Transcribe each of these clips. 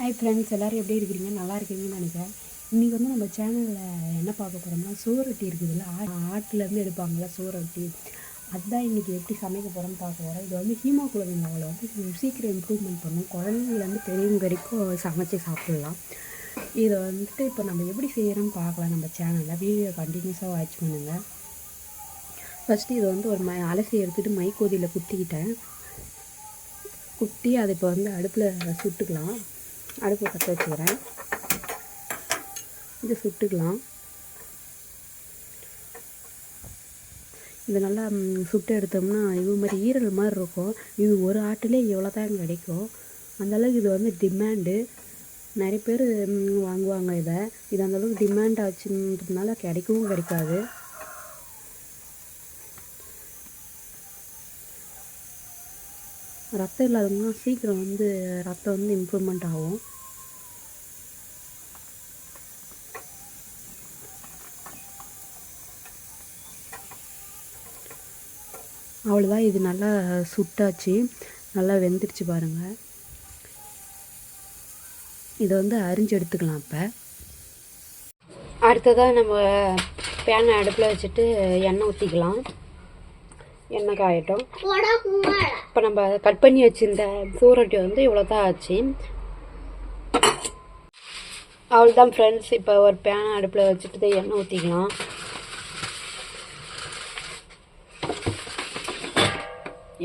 Hi friends எல்லோரும் எப்படி இருக்கிறீங்க? நல்லா இருக்கீங்கன்னு நினைக்கிறேன். இன்றைக்கி வந்து நம்ம சேனலில் என்ன பார்க்க போகிறோம்னா சோரொட்டி இருக்குதுல்ல ஆ ஆட்டிலேருந்து எடுப்பாங்கள்ல சோரொட்டி அதுதான் இன்றைக்கி எப்படி சமைக்க போகிறோம்னு பார்க்க போகிறோம் இது வந்து ஹீமோகுளோபின் லெவலை வந்து சீக்கிரம் இம்ப்ரூவ்மெண்ட் பண்ணும். குழந்தைங்கலேருந்து பெரியவங்க வரைக்கும் சமைச்சு சாப்பிட்லாம். இதை வந்துட்டு இப்போ நம்ம எப்படி செய்கிறோம்னு பார்க்கலாம் நம்ம சேனலில் வீடியோ கண்டினியூஸாக வாட்ச் பண்ணுங்கள் ஃபஸ்ட்டு இதை வந்து ஒரு மை அலசி எடுத்துகிட்டு மைக்கோதியில் குத்திக்கிட்டேன். குத்தி அதை இப்போ வந்து அடுப்பில் சுட்டுக்கலாம். அடுப்பு பற்ற வச்சுக்கிறேன். இது சுட்டுக்கலாம். இது நல்லா சுட்டு எடுத்தோம்னா இது மாதிரி ஈரல் மாதிரி இருக்கும். இது ஒரு ஆட்டிலே இவ்வளோ தான் கிடைக்கும் அந்தளவுக்கு இது வந்து டிமாண்டு. நிறைய பேர் வாங்குவாங்க இதை. இது அந்தளவுக்கு டிமாண்ட் ஆச்சுன்றதுனால கிடைக்கவும் கிடைக்காது. ரத்தம் இல்லாதவங்கன்னா சீக்கிரம் வந்து ரத்தம் வந்து இம்ப்ரூவ்மெண்ட் ஆகும். அவ்வளோதான் இது நல்லா சுட்டாச்சு. நல்லா வெந்துருச்சு பாருங்கள் இதை வந்து அரிஞ்சு எடுத்துக்கலாம் இப்போ. அடுத்ததாக நம்ம பேனை அடுப்பில் வச்சுட்டு எண்ணெய் ஊற்றிக்கலாம் எண்ணெய் காயட்டும் இப்போ நம்ம கட் பண்ணி வச்சிருந்த சூரொட்டி வந்து இவ்வளோ தான் ஆச்சு. அவ்வளோதான் ஃப்ரெண்ட்ஸ் இப்போ ஒரு பேனை அடுப்பில் வச்சுட்டு எண்ணெய் ஊற்றிக்கலாம்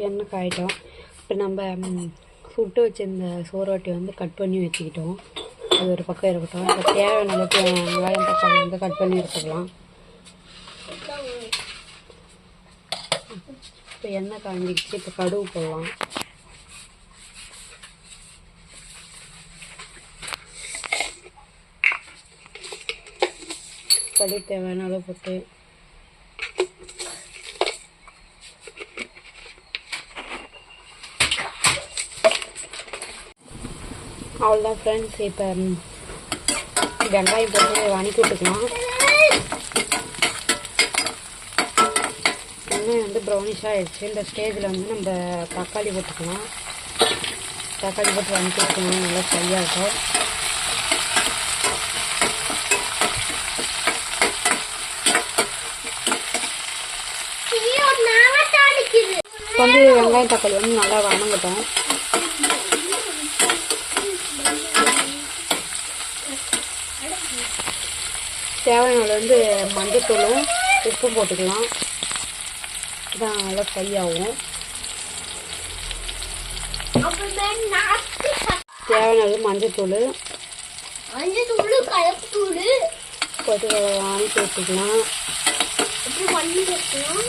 எண்ணெய் காயிட்டோம் இப்போ நம்ம சுட்டு வச்சிருந்த சோறுவட்டி வந்து கட் பண்ணி வச்சுக்கிட்டோம். அது ஒரு பக்கம் இருக்கட்டும். இப்போ தேவையான அளவுக்கு வெங்காயம் தக்காளி வந்து கட் பண்ணி எடுத்துக்கலாம். இப்போ எண்ணெய் காஞ்சிடுச்சு இப்போ கடுகு போடலாம். கடுகு தேவையான அளவு போட்டு. அவ்வளோதான் ஃப்ரெண்ட்ஸ் இப்போ வெங்காயம் போட்டு வணக்கி விட்டுக்கலாம் வெங்காயம் வந்து ப்ரௌனிஷாக ஆகிடுச்சு இந்த ஸ்டேஜில் வந்து நம்ம தக்காளி போட்டுக்கலாம். தக்காளி போட்டு வணக்கி கொடுக்கணும் நல்லா ஃப்ரையாகும் வந்து வெங்காயம் தக்காளி வந்து நல்லா வணங்கட்டும். தேவையான வந்து மஞ்சத்தூளும் உப்பும் போட்டுக்கலாம். இதான் நல்லா ஃப்ரை ஆகும் தேவையான அளவு மஞ்சத்தூள். மஞ்சத்தூள் கலப்புத்தூள் போட்டு வாங்கி வச்சுக்கலாம் அப்புறம் வைக்கணும்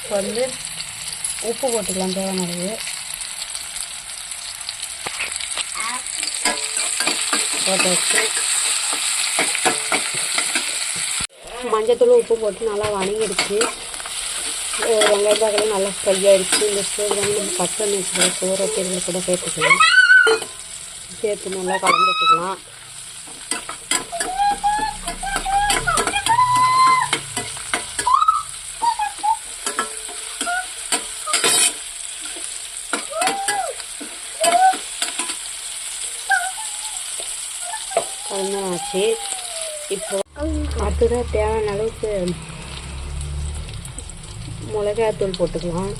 இப்போ வந்து உப்பு போட்டுக்கலாம் தேவையான அளவு போட்டு வச்சு மஞ்சத்தூள் உப்பு போட்டு நல்லா வணங்கிடுச்சு. அஹ் வெங்காயம் நல்லா ஃப்ரை ஆயிடுச்சு. இந்த சோறு வந்து நம்ம கட் பண்ணி வச்சுக்கலாம். சோறு தேர்தல் கூட சேர்த்துக்கலாம். சேர்த்து நல்லா கலந்து விட்டுக்கலாம் கலந்தாச்சு. இப்போ அடுத்ததாக தேவையான அளவுக்கு மிளகாத்தூள் போட்டுக்கலாம்.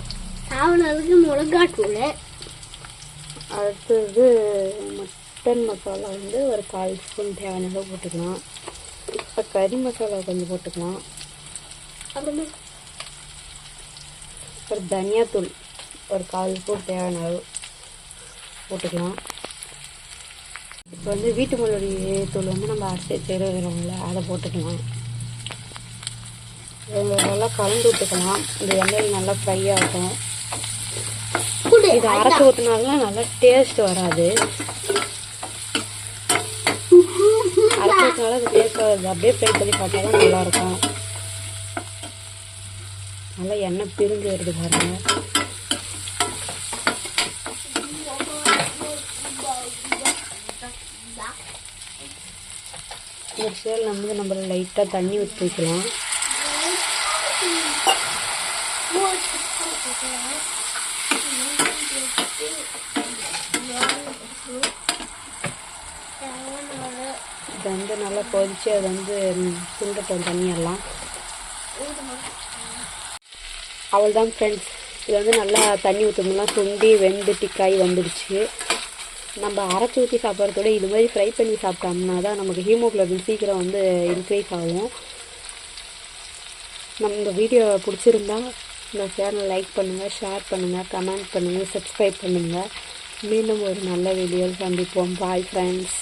சாவனதுக்கு மிளகாத்தூள் அடுத்தது மட்டன் மசாலா வந்து ஒரு கால் ஸ்பூன் தேவையான அளவு போட்டுக்கலாம். இப்போ கறி மசாலா கொஞ்சம் போட்டுக்கலாம். அப்புறமா? ஒரு தனியாத்தூள் ஒரு கால் ஸ்பூன் தேவையான அளவு போட்டுக்கலாம். இப்போ வந்து வீட்டு மிளகி தூள் வந்து நம்ம அரைச்சி வச்சுருக்கிறோம்ல அதை போட்டுக்கலாம். நல்லா கலந்து விட்டுக்கலாம். இந்த எண்ணெயில் நல்லா ஃப்ரை ஆகும் இது அரைச்சி ஊற்றினாலும் நல்லா டேஸ்ட் வராது. அரைச்சி ஊற்றினாலும் அது டேஸ்ட் வராது. அப்படியே ஃப்ரை பண்ணி பார்த்தா தான் நல்லாயிருக்கும் நல்லா எண்ணெய் பிரிஞ்சு வருது பாருங்க. இந்த சேல் வந்து நம்ம லைட்டாக தண்ணி ஊற்றி வைக்கலாம். இது வந்து நல்லா கொதிச்சு அது வந்து சுண்டட்டும் தண்ணியெல்லாம். அவள் தான் ஃப்ரெண்ட்ஸ் இது வந்து நல்லா தண்ணி ஊற்றமெல்லாம் சுண்டி வெந்து டிக்காய் வந்துடுச்சு. நம்ம அரைச்சி ஊற்றி சாப்பிட்றதோட இது மாதிரி ஃப்ரை பண்ணி சாப்பிட்டோம்னா தான் நமக்கு ஹீமோக்ளோபின் சீக்கிரம் வந்து இன்க்ரீஸ் ஆகும். நம்ம இந்த வீடியோ பிடிச்சிருந்தா இந்த சேனலை லைக் பண்ணுங்கள் ஷேர் பண்ணுங்கள் கமெண்ட் பண்ணுங்கள் சப்ஸ்கிரைப் பண்ணுங்கள் மீண்டும் ஒரு நல்ல வீடியோவில் சந்திப்போம். Bye friends